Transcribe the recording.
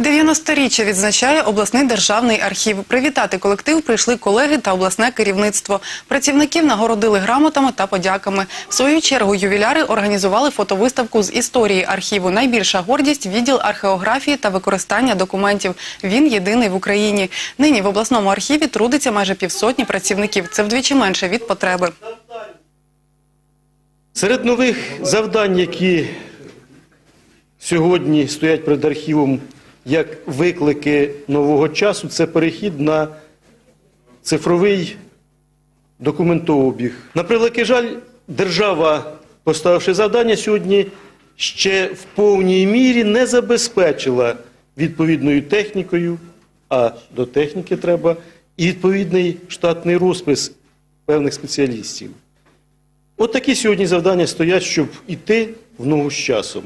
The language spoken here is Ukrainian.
90-річчя відзначає обласний державний архів. Привітати колектив прийшли колеги та обласне керівництво. Працівників нагородили грамотами та подяками. В свою чергу ювіляри організували фотовиставку з історії архіву. Найбільша гордість – відділ археографії та використання документів. Він єдиний в Україні. Нині в обласному архіві трудиться майже півсотні працівників. Це вдвічі менше від потреби. Серед нових завдань, які сьогодні стоять перед архівом як виклики нового часу, це перехід на цифровий документообіг. На превеликий жаль, держава, поставивши завдання сьогодні, ще в повній мірі не забезпечила відповідною технікою, а до техніки треба і відповідний штатний розпис певних спеціалістів. От такі сьогодні завдання стоять, щоб іти в ногу з часом.